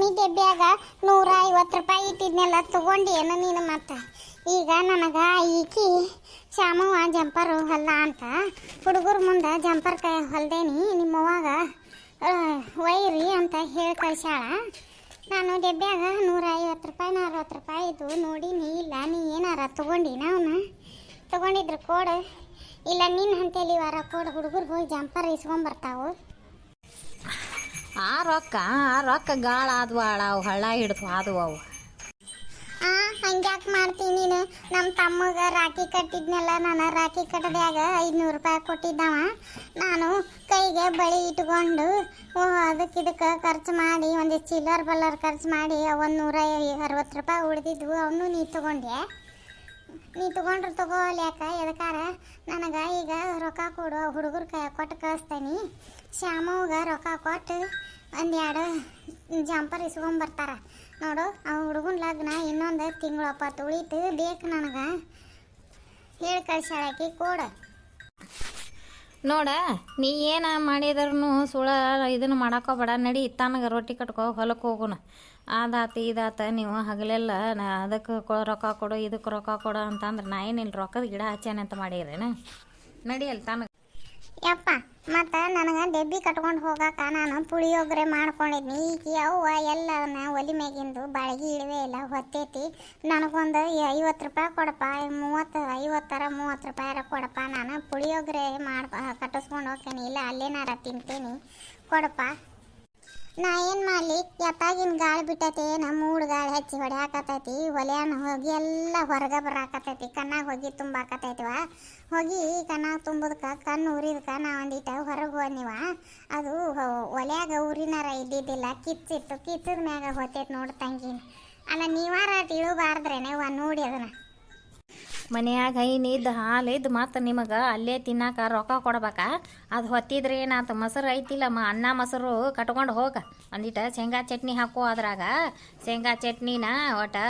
ರೇಷ್ಮೆ ಡೆಬ್ಬ್ಯಾಗ ನೂರ ಐವತ್ತು ರೂಪಾಯಿ ಇಟ್ಟಿದ್ನೆಲ್ಲ ತಗೊಂಡಿ ಏನು ನೀನು ಮತ್ತೆ? ಈಗ ನನಗೆ ಈಕಿ ಶ್ಯಾಮವ್ವ ಜಂಪರ್ ಹೊಲ್ಲ ಅಂತ. ಹುಡುಗರ ಮುಂದೆ ಜಂಪರ್ ಕೈ ಹೊಲ್ದೇನಿ, ನಿಮ್ಮವ್ವಾಗ ವೈರಿ ಅಂತ ಹೇಳಿ ಕಳ್ಸ್ಯಾಳ. ನಾನು ಡೆಬ್ಬ್ಯಾಗ ನೂರ ಐವತ್ತು ರೂಪಾಯಿ ಅರವತ್ತು ರೂಪಾಯಿ ಇದು ನೋಡಿನಿ, ಇಲ್ಲ ನೀ ಏನಾರ ತಗೊಂಡಿನ ಅವನು? ತಗೊಂಡಿದ್ರು ಕೊಡು? ಇಲ್ಲ ನಿನ್ನ ಅಂತೇಳಿ ವಾರ ಕೊಡು ಹುಡುಗರು ಹೋಗಿ ಜಂಪರ್ ಇಸ್ಕೊಂಬರ್ತಾವು. ಆ ರೊಕ್ಕ ಆ ರೊಕ್ಕ ಗಾಳ ಆದ್ವು ಅವು ಹಳ್ಳ ಹಿಡ್ದು ಆದ್ವು ಅವು. ಆ, ಹಂಗ್ಯಾಕ್ ಮಾಡ್ತೀನಿ ನೀನು? ನಮ್ಮ ತಮ್ಮಗ ರಾಖಿ ಕಟ್ಟಿದ್ನೆಲ್ಲ, ನಾನು ರಾಖಿ ಕಟ್ಟದ್ಯಾಗ ಐದುನೂರು ರೂಪಾಯಿ ಕೊಟ್ಟಿದ್ದವ. ನಾನು ಕೈಗೆ ಬಳಿ ಇಟ್ಕೊಂಡು, ಓ ಅದಕ್ಕೆ ಇದಕ್ಕೆ ಖರ್ಚು ಮಾಡಿ ಒಂದು ಚಿಲ್ಲರ್ ಬಲ್ಲರ್ ಖರ್ಚು ಮಾಡಿ ಒಂದು ನೂರ ಅರವತ್ತು ರೂಪಾಯಿ ಉಳಿದಿದ್ವು ಅವನು ನೀ ತಗೊಂಡೆ ನೀ ತಗೊಂಡ್ರೆ ತಗೋಲ್ಯಾಕ ಎದಕಾರ ನನಗೆ ಈಗ ರೊಕ್ಕ ಕೊಡು, ಹುಡುಗರು ಕ ಕೊಟ್ಟು ಕಳಿಸ್ತೇನೆ. ಶ್ಯಾಮವ್ಗ ರೊಕ್ಕ ಕೊಟ್ಟು ಒಂದೆರಡು ಜಂಪರ್ ಇಸ್ಕೊಂಬರ್ತಾರೆ. ನೋಡು, ಆ ಹುಡುಗನ ಲಗ್ನ ಇನ್ನೊಂದು ತಿಂಗಳು ಒಪ್ಪತ್ತು ಉಳಿತು, ಬೇಕು ನನಗೆ. ಹೇಳಿ ಕಳ್ಸಾಳಕ್ಕೆ ಕೊಡು. ನೋಡ, ನೀ ಏನ ಮಾಡಿದ್ರು ಸುಳ ಇದನ್ನು ಮಾಡಾಕೋಬೇಡ ನಡಿ, ತನಗೆ ರೊಟ್ಟಿ ಕಟ್ಕೋ ಹೊಲಕ್ಕೆ ಹೋಗೋಣ ಅದಾತ ಇದಾತ, ನೀವು ಹಗಲೆಲ್ಲ ನಾ ಅದಕ್ಕೆ ರೊಕ್ಕ ಕೊಡು, ಇದಕ್ಕೆ ರೊಕ್ಕ ಕೊಡು ಅಂತಂದ್ರೆ ನಾ ಏನಿಲ್ಲ ರೊಕ್ಕದ ಗಿಡ ಹಚ್ಚೇನೆ ಅಂತ ಮಾಡಿರೇನ ನಡಿಯಲ್ಲ ತನಗೆ ಯಪ್ಪ, ಮತ್ತು ನನಗೆ ಡೆಬ್ಬಿ ಕಟ್ಕೊಂಡು ಹೋಗಾಕ ನಾನು ಪುಳಿಯೋಗರೆ ಮಾಡ್ಕೊಂಡಿದ್ನಿ. ಈಗ ಅವ್ವ ಎಲ್ಲನ ಒಲಿ ಮ್ಯಾಗಿಂದು ಬಾಳಿಗೆ ಇಳುವೇ ಇಲ್ಲ, ಹೊತ್ತೈತಿ. ನನಗೊಂದು ಐವತ್ತು ರೂಪಾಯಿ ಕೊಡಪ್ಪ, ಮೂವತ್ತು, ಐವತ್ತರ ಮೂವತ್ತು ರೂಪಾಯಿರ ಕೊಡಪ್ಪ. ನಾನು ಪುಳಿಯೋಗರೆ ಮಾಡಿ, ಕಟ್ಟಿಸ್ಕೊಂಡು ಹೋಗ್ತೇನೆ. ಇಲ್ಲ, ಅಲ್ಲೇನಾರ ತಿಂತೀನಿ. ಕೊಡಪ್ಪ. ನಾ ಏನು ಮಾಡಲಿ? ಎತ್ತಾಗಿನ ಗಾಳಿ ಬಿಟ್ಟೈತಿ, ನಮ್ಮ ಮೂಡು ಗಾಳಿ ಹಚ್ಚಿ ಹೊಡ್ಯಾಕತೈತಿ ಒಲೆಯನ್ನ ಹೋಗಿ ಎಲ್ಲ ಹೊರಗೆ ಬರಾಕತೈತಿ ಕಣ್ಣಾಗ ಹೋಗಿ ತುಂಬಾಕತೈತಿವ ಹೋಗಿ ಕಣ್ಣಾಗ ತುಂಬದಕ್ಕೆ, ಕಣ್ಣು ಉರಿದಕ್ಕೆ ನಾ ಒಂದಿಟ್ಟು ಹೊರಗೆ ಹೋದ್ನಿವ ಅದು ಒಲೆಯಾಗ ಉರಿನಾರ ಇದ್ದಿದ್ದಿಲ್ಲ, ಕಿಚ್ಚಿತ್ತು ಕಿಚ್ಚದ ಮ್ಯಾಗ ಹೋತೈತಿ ನೋಡಿ ತಂಗಿನ ಅಲ್ಲ, ನೀವಾರ ತಿಳುಬಾರ್ದ್ರೇನೆ ನೋಡಿ ಅದನ್ನ. ಮನ್ಯಾಗ ಹೈನಿದ್ದು ಹಾಲಿದ್ದು ಮತ್ತು ನಿಮಗೆ ಅಲ್ಲೇ ತಿನ್ನಾಕ ರೊಕ್ಕ ಕೊಡ್ಬೇಕಾ? ಅದು ಹೊತ್ತಿದ್ರೆ ಏನಾತು? ಮೊಸರು ಐತಿಲ್ಲ ಮ, ಅನ್ನ ಮೊಸರು ಕಟ್ಕೊಂಡು ಹೋಗ. ಅಂದಿಟ್ಟು ಶೇಂಗಾ ಚಟ್ನಿ ಹಾಕು ಅದ್ರಾಗ. ಶೇಂಗಾ ಚಟ್ನಿನ ಒಟ್ಟು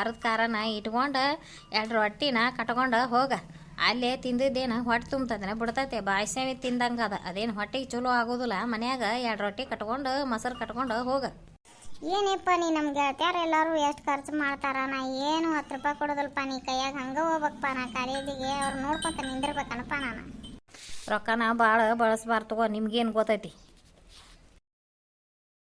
ಅರ್ಧ ಖಾರನ ಇಟ್ಕೊಂಡು ಎರಡು ರೊಟ್ಟಿನ ಕಟ್ಕೊಂಡು ಹೋಗ. ಅಲ್ಲೇ ತಿಂದಿದ್ದೇನು? ಹೊಟ್ಟೆ ತುಂಬ್ತದೆ ಬಿಡ್ತೈತೆ. ಬಾಯಿ ಸೇವೆ ತಿಂದಂಗೆ ಅದ. ಅದೇನು ಹೊಟ್ಟೆಗೆ ಚಲೋ ಆಗೋದಿಲ್ಲ. ಮನ್ಯಾಗ ಎರಡು ರೊಟ್ಟಿ ಕಟ್ಕೊಂಡು, ಮೊಸರು ಕಟ್ಕೊಂಡು ಹೋಗ. ಏನಪ್ಪ ನೀ ನಮ್ಮ ಗೆಳತಿಯರು ಎಲ್ಲರೂ ಎಷ್ಟು ಖರ್ಚು ಮಾಡ್ತಾರ? ನಾ ಏನು ಹತ್ತು ರೂಪಾಯಿ ಕೊಡೋದಲ್ಪ ನೀ ಕೈಯಾಗ ಹಂಗೆ ಹೋಗ್ಬೇಕಪ್ಪ, ನಾ ಕಾಲೇಜಿಗೆ ಅವ್ರು ನೋಡ್ಕೊತ ನಿಂದಿರ್ಬೇಕನಪ್ಪ ನಾನು. ರೊಕ್ಕನ ಭಾಳ ಬಳಸ್ಬಾರ್ದು ತಗೋ, ನಿಮ್ಗೇನು ಗೊತ್ತೈತಿ?